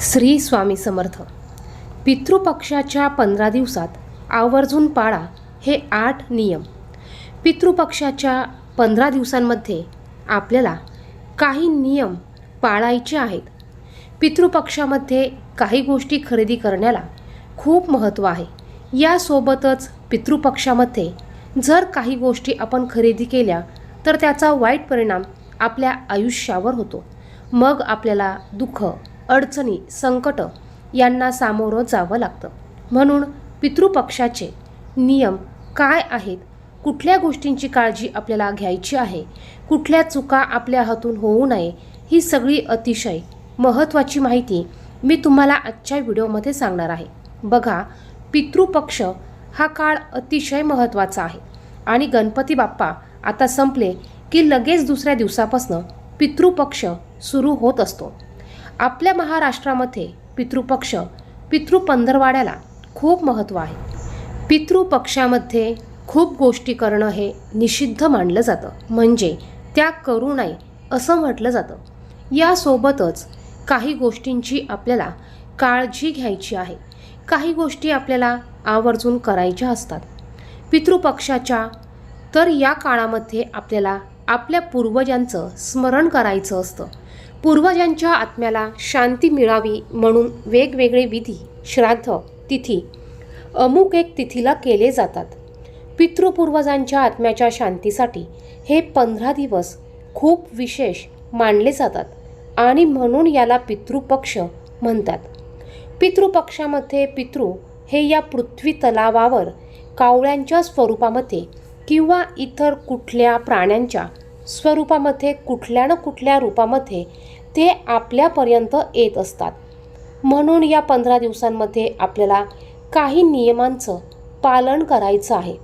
श्री स्वामी समर्थ. पितृपक्षाच्या पंधरा दिवसात आवर्जून पाळा हे आठ नियम. पितृपक्षाच्या पंधरा दिवसांमध्ये आपल्याला काही नियम पाळायचे आहेत. पितृपक्षामध्ये काही गोष्टी खरेदी करण्याला खूप महत्त्व आहे. यासोबतच पितृपक्षामध्ये जर काही गोष्टी आपण खरेदी केल्या तर त्याचा वाईट परिणाम आपल्या आयुष्यावर होतो. मग आपल्याला दुःख अडचणी संकट यांना सामोरं जावं लागतं. म्हणून पितृपक्षाचे नियम काय आहेत? कुठल्या गोष्टींची काळजी आपल्याला घ्यायची आहे? कुठल्या चुका आपल्या हातून होऊ नये? ही सगळी अतिशय महत्त्वाची माहिती मी तुम्हाला आजच्या व्हिडिओमध्ये सांगणार आहे. बघा पितृपक्ष हा काळ अतिशय महत्त्वाचा आहे. आणि गणपती बाप्पा आता संपले की लगेच दुसऱ्या दिवसापासनं पितृपक्ष सुरू होत असतो. आपल्या महाराष्ट्रामध्ये पितृपक्ष पितृपंधरवाड्याला खूप महत्त्व आहे. पितृपक्षामध्ये खूप गोष्टी करणं हे निषिद्ध मानलं जातं. म्हणजे त्या करू नये असं म्हटलं जातं. यासोबतच काही गोष्टींची आपल्याला काळजी घ्यायची आहे. काही गोष्टी आपल्याला आवर्जून करायच्या असतात. पितृपक्षाच्या तर या काळामध्ये आपल्याला आपल्या पूर्वजांचं स्मरण करायचं असतं. पूर्वजांच्या आत्म्याला शांती मिळावी म्हणून वेगवेगळे विधी श्राद्ध तिथी अमुक एक तिथीला केले जातात. पितृपूर्वजांच्या आत्म्याच्या शांतीसाठी हे पंधरा दिवस खूप विशेष मानले जातात आणि म्हणून याला पितृपक्ष म्हणतात. पितृपक्षामध्ये पितृ हे या पृथ्वी तलावावर कावळ्यांच्या स्वरूपामध्ये किंवा इतर कुठल्या प्राण्यांच्या स्वरूपामध्ये कुठल्या ना कुठल्या रूपामध्ये ते आपल्यापर्यंत येत असतात. म्हणून या पंधरा दिवसांमध्ये आपल्याला काही नियमांचं पालन करायचं आहे.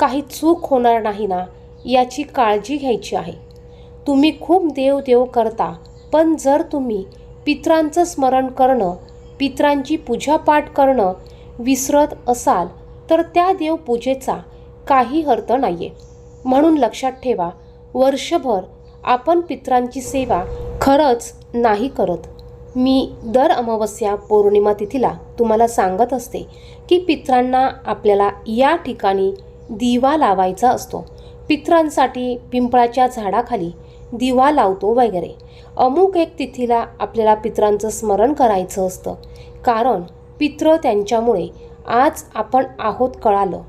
काही चूक होणार नाही ना याची काळजी घ्यायची आहे. तुम्ही खूप देव देव करता पण जर तुम्ही पित्रांचं स्मरण करणं पित्रांची पूजापाठ करणं विसरत असाल तर त्या देवपूजेचा काही अर्थ नाही आहे म्हणून लक्षात ठेवा वर्षभर आपण पित्रांची सेवा खरंच नाही करत. मी दर अमावस्या पौर्णिमा तिथीला तुम्हाला सांगत असते की पित्रांना आपल्याला या ठिकाणी दिवा लावायचा असतो. पित्रांसाठी पिंपळाच्या झाडाखाली दिवा लावतो वगैरे. अमुक एक तिथीला आपल्याला पित्रांचं स्मरण करायचं असतं. कारण पित्र त्यांच्यामुळे आज आपण आहोत कळालं.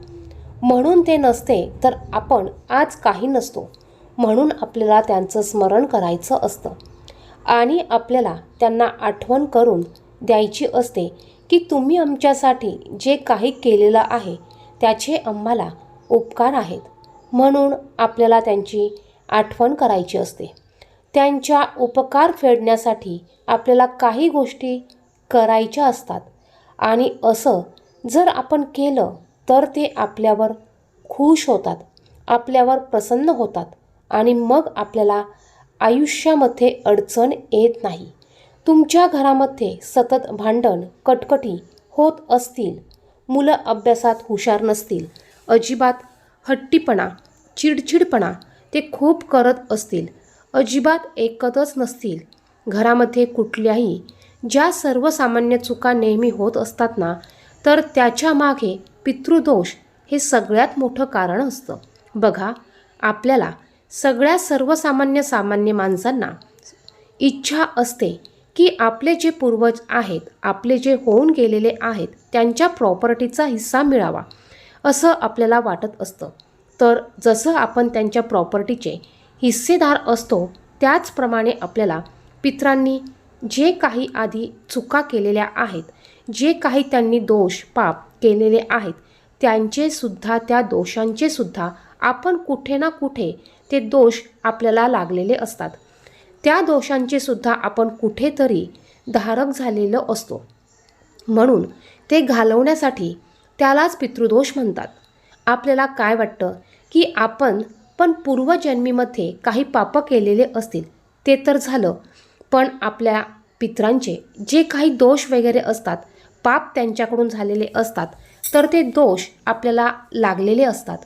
म्हणून ते नसते तर आपण आज काही नसतो. म्हणून आपल्याला त्यांचं स्मरण करायचं असतं. आणि आपल्याला त्यांना आठवण करून द्यायची असते की तुम्ही आमच्यासाठी जे काही केलेलं आहे त्याचे आम्हाला उपकार आहेत. म्हणून आपल्याला त्यांची आठवण करायची असते. त्यांच्या उपकार फेडण्यासाठी आपल्याला काही गोष्टी करायच्या असतात. आणि असं जर आपण केलं तर ते आपल्यावर खुश होतात आपल्यावर प्रसन्न होतात. आणि मग आपल्याला आयुष्यामध्ये अडचण येत नाही. तुमच्या घरामध्ये सतत भांडण कटकटी होत असतील. मुलं अभ्यासात हुशार नसतील. अजिबात हट्टीपणा चिडचिडपणा ते खूप करत असतील. अजिबात एकतच नसतील. घरामध्ये कुठल्याही ज्या सर्वसामान्य चुका नेहमी होत असतात ना तर त्याच्यामागे पितृदोष हे सगळ्यात मोठं कारण असतं. बघा आपल्याला सगळ्या सर्वसामान्य सामान्य माणसांना इच्छा असते की आपले जे पूर्वज आहेत आपले जे होऊन गेलेले आहेत त्यांच्या प्रॉपर्टीचा हिस्सा मिळावा असं आपल्याला वाटत असतं. तर जसं आपण त्यांच्या प्रॉपर्टीचे हिस्सेदार असतो त्याचप्रमाणे आपल्याला पित्रांनी जे काही आधी चुका केलेल्या आहेत जे काही त्यांनी दोष पाप केलेले आहेत त्यांचेसुद्धा त्या दोषांचे सुद्धा आपण कुठे ना कुठे ते दोष आपल्याला लागलेले असतात. त्या दोषांचे सुद्धा आपण कुठेतरी धारक झालेलं असतो. म्हणून ते घालवण्यासाठी त्यालाच पितृदोष म्हणतात. आपल्याला काय वाटतं की आपण पण पूर्वजन्मीमध्ये काही पापं केलेले असतील ते तर झालं. पण आपल्या पित्रांचे जे काही दोष वगैरे असतात पाप त्यांच्याकडून झालेले असतात तर ते दोष आपल्याला लागलेले असतात.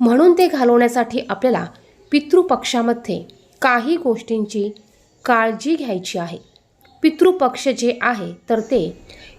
म्हणून ते घालवण्यासाठी आपल्याला पितृपक्षामध्ये काही गोष्टींची काळजी घ्यायची आहे. पितृपक्ष जे आहे तर ते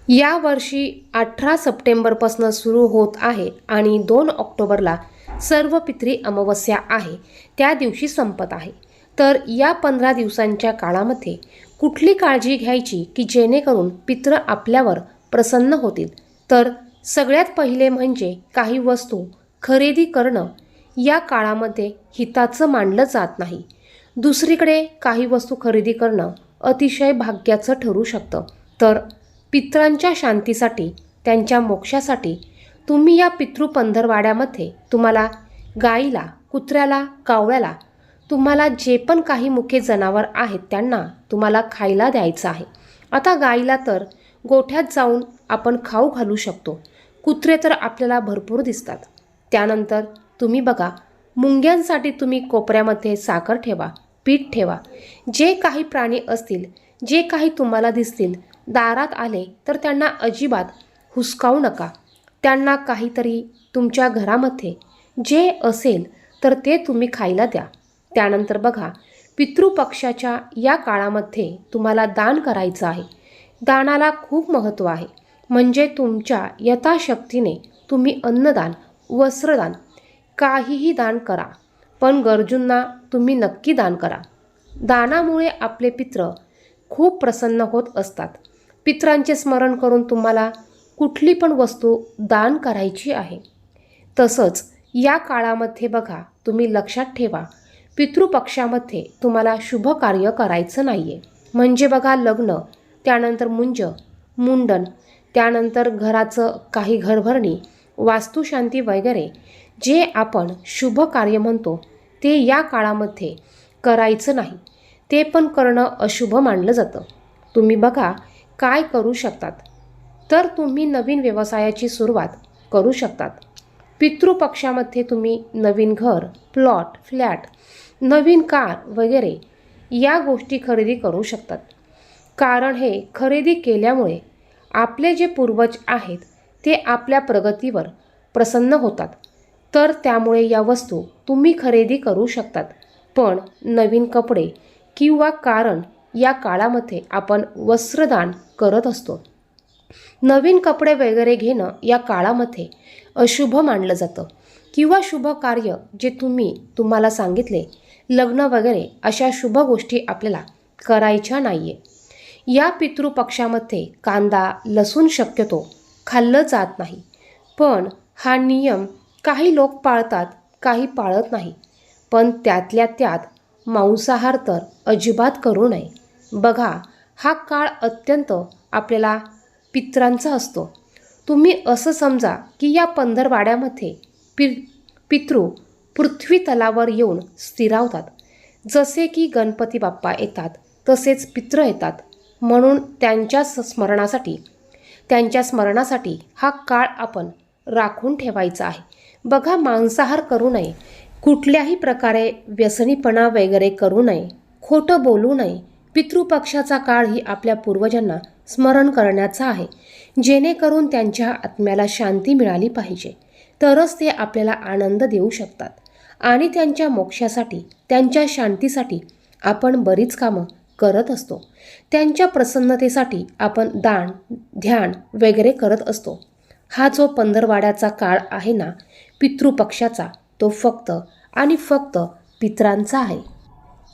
यावर्षी अठरा सप्टेंबरपासून सुरू होत आहे आणि दोन ऑक्टोबरला सर्व पित्री अमावस्या आहे त्या दिवशी संपत आहे. तर या पंधरा दिवसांच्या काळामध्ये कुठली काळजी घ्यायची की जेणेकरून पित्र आपल्यावर प्रसन्न होतील? तर सगळ्यात पहिले म्हणजे काही वस्तू खरेदी करणं या काळामध्ये हिताचं मानलं जात नाही. दुसरीकडे काही वस्तू खरेदी करणं अतिशय भाग्याचं ठरू शकतं. तर पित्रांच्या शांतीसाठी त्यांच्या मोक्षासाठी तुम्ही या पितृ पंधरवाड्यामध्ये तुम्हाला गाईला कुत्र्याला कावळ्याला तुम्हाला जे पण काही मुखे जनावर आहेत त्यांना तुम्हाला खायला द्यायचं आहे. आता गाईला तर गोठ्यात जाऊन आपण खाऊ घालू शकतो. कुत्रे तर आपल्याला भरपूर दिसतात. त्यानंतर तुम्ही बघा मुंग्यांसाठी तुम्ही कोपऱ्यामध्ये साखर ठेवा पीठ ठेवा. जे काही प्राणी असतील जे काही तुम्हाला दिसतील दारात आले तर त्यांना अजिबात हुसकावू नका. त्यांना काहीतरी तुमच्या घरामध्ये जे असेल तर ते तुम्ही खायला द्या. त्यानंतर बघा पितृपक्षाच्या या काळामध्ये तुम्हाला दान करायचं आहे. दानाला खूप महत्त्व आहे. म्हणजे तुमच्या यथाशक्तीने तुम्ही अन्नदान वस्त्रदान काहीही दान करा पण गरजूंना तुम्ही नक्की दान करा. दानामुळे आपले पित्र खूप प्रसन्न होत असतात. पित्रांचे स्मरण करून तुम्हाला कुठली पण वस्तू दान करायची आहे. तसंच या काळामध्ये बघा तुम्ही लक्षात ठेवा पितृपक्षामध्ये तुम्हाला शुभ कार्य करायचं नाही आहे म्हणजे बघा लग्न त्यानंतर मुंज मुंडन त्यानंतर घराचं काही घरभरणी वास्तुशांती वगैरे जे आपण शुभ कार्य म्हणतो ते या काळामध्ये करायचं नाही. ते पण करणं अशुभ मानलं जातं. तुम्ही बघा काय करू शकतात. तर तुम्ही नवीन व्यवसायाची सुरुवात करू शकतात. पितृपक्षामध्ये तुम्ही नवीन घर प्लॉट फ्लॅट नवीन कार वगैरे या गोष्टी खरेदी करू शकतात. कारण हे खरेदी केल्यामुळे आपले जे पूर्वज आहेत ते आपल्या प्रगतीवर प्रसन्न होतात. तर त्यामुळे या वस्तू तुम्ही खरेदी करू शकतात. पण नवीन कपडे किंवा कारण या काळामध्ये आपण वस्त्रदान करत असतो. नवीन कपडे वगैरे घेणं या काळामध्ये अशुभ मानलं जातं. किंवा शुभ कार्य जे तुम्ही तुम्हाला सांगितले लग्न वगैरे अशा शुभ गोष्टी आपल्याला करायच्या नाही आहे या पितृपक्षामध्ये कांदा लसूण शक्यतो खाल्लं जात नाही. पण हा नियम काही लोक पाळतात काही पाळत नाही. पण त्यातल्या त्यात मांसाहार तर अजिबात करू नये. बघा हा काळ अत्यंत आपल्याला पित्रांचा असतो. तुम्ही असं समजा की या पंधरवाड्यामध्ये पि पितृ पृथ्वी तलावर येऊन स्थिरावतात. जसे की गणपती बाप्पा येतात तसेच पित्र येतात. म्हणून त्यांच्या स- स्मरणासाठी त्यांच्या स्मरणासाठी हा काळ आपण राखून ठेवायचा आहे. बघा मांसाहार करू नये. कुठल्याही प्रकारे व्यसनीपणा वगैरे करू नये. खोटं बोलू नये. पितृपक्षाचा काळ ही आपल्या पूर्वजांना स्मरण करण्याचा आहे. जेणेकरून त्यांच्या आत्म्याला शांती मिळाली पाहिजे. तरच ते आपल्याला आनंद देऊ शकतात. आणि त्यांच्या मोक्षासाठी त्यांच्या शांतीसाठी आपण बरीच कामं करत असतो. त्यांच्या प्रसन्नतेसाठी आपण दान ध्यान वगैरे करत असतो. हा जो पंधरवाड्याचा काळ आहे ना पितृपक्षाचा तो फक्त आणि फक्त पित्रांचा आहे.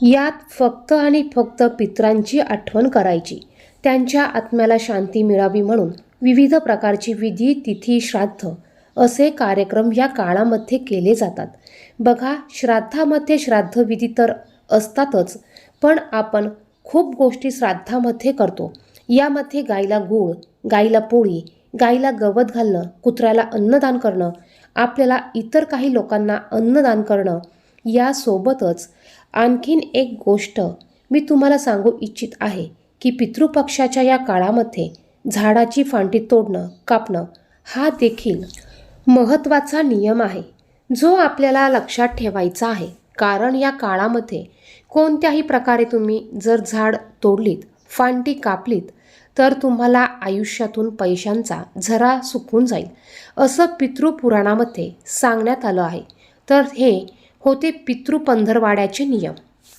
यात फक्त आणि फक्त पित्रांची आठवण करायची त्यांच्या आत्म्याला शांती मिळावी म्हणून विविध प्रकारची विधी तिथी श्राद्ध असे कार्यक्रम या काळामध्ये केले जातात. बघा श्राद्धामध्ये श्राद्धविधी तर असतातच पण आपण खूप गोष्टी श्राद्धामध्ये करतो. यामध्ये गाईला गूळ गाईला पोळी गाईला गवत घालणं कुत्र्याला अन्नदान करणं आपल्याला इतर काही लोकांना अन्नदान करणं यासोबतच आणखीन एक गोष्ट मी तुम्हाला सांगू इच्छित आहे की पितृपक्षाच्या या काळामध्ये झाडाची फांटी तोडणं कापणं हा देखील महत्त्वाचा नियम आहे जो आपल्याला लक्षात ठेवायचा आहे. कारण या काळामध्ये कोणत्याही प्रकारे तुम्ही जर झाड तोडलीत फांटी कापलीत तर तुम्हाला आयुष्यातून पैशांचा झरा सुकून जाईल. असं पितृपुराणामध्ये सांगण्यात आलं आहे. तर हे होते पितृपंधरवाड्याचे नियम.